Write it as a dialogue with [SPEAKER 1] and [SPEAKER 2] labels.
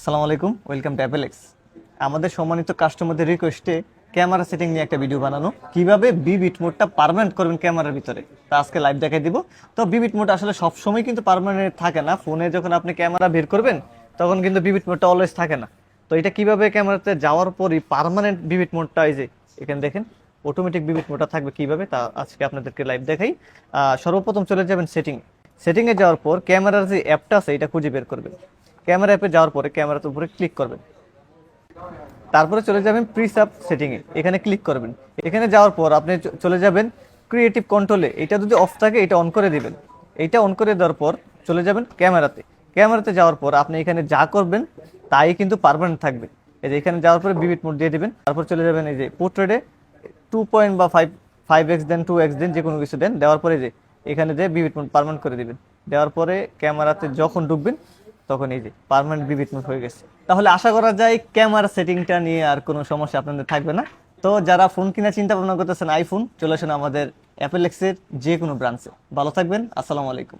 [SPEAKER 1] আসসালামু আলাইকুম, welcome to অ্যাপেলেক্স। আমাদের সম্মানিত কাস্টমারদের রিকোয়েস্টে ক্যামেরা সেটিং নিয়ে একটা ভিডিও বানানো। কীভাবে বিবিট মোডটা পার্মানেন্ট করবেন ক্যামেরার ভিতরে? তা আজকে লাইভ দেখাই দিব। তো বিবিট মোড আসলে সব সময় কিন্তু পারমানেন্ট থাকে না। ফোনে যখন আপনি ক্যামেরা বের করবেন, তখন কিন্তু বিবিট মোডটা অলওয়েজ থাকে না। তো এটা কীভাবে ক্যামেরাতে যাওয়ার পরই পার্মানেন্ট বিবিট মোডটা, এই যে এখানে দেখেন অটোমেটিক বিবিট মোডটা থাকবে কীভাবে, তা আজকে আপনাদেরকে লাইভ দেখাই। সর্বপ্রথম চলে যাবেন সেটিং সেটিংয়ে যাওয়ার পর ক্যামেরার যে অ্যাপটা আছে, এটা খুঁজে বের করবেন। ক্যামেরা অ্যাপে যাওয়ার পরে ক্যামেরার উপরে ক্লিক করবেন। তারপরে চলে যাবেন প্রিসাপ সেটিংয়ে এখানে ক্লিক করবেন। এখানে যাওয়ার পর আপনি চলে যাবেন ক্রিয়েটিভ কন্ট্রোলে এটা যদি অফ থাকে, এটা অন করে দিবেন। এটা অন করে দেওয়ার পর চলে যাবেন ক্যামেরাতে। ক্যামেরাতে যাওয়ার পর আপনি এখানে যা করবেন, তাই কিন্তু পারমানেন্ট থাকবে। এই যে এখানে যাওয়ার পরে বিবিট মোড দিয়ে দিবেন। তারপর চলে যাবেন এই যে পোর্ট্রেটে টু পয়েন্ট বা five five X then two X then যে কোনো কিছু দেন। দেওয়ার পরে যে এখানে যে বিবিট মোড পারমানেন্ট করে দিবেন। দেওয়ার পরে ক্যামেরাতে যখন ঢুকবেন, তখন এই যে পারমানেন্ট বিবিট মোড হয়ে গেছে। তাহলে আশা করা যায় ক্যামেরা সেটিংটা নিয়ে আর কোনো সমস্যা আপনাদের থাকবে না। তো যারা ফোন কিনা চিন্তা ভাবনা করতেছেন আইফোন চলে আসেন আমাদের অ্যাপেলেক্সের যে কোনো ব্রাঞ্চে। ভালো থাকবেন, আসসালামু আলাইকুম।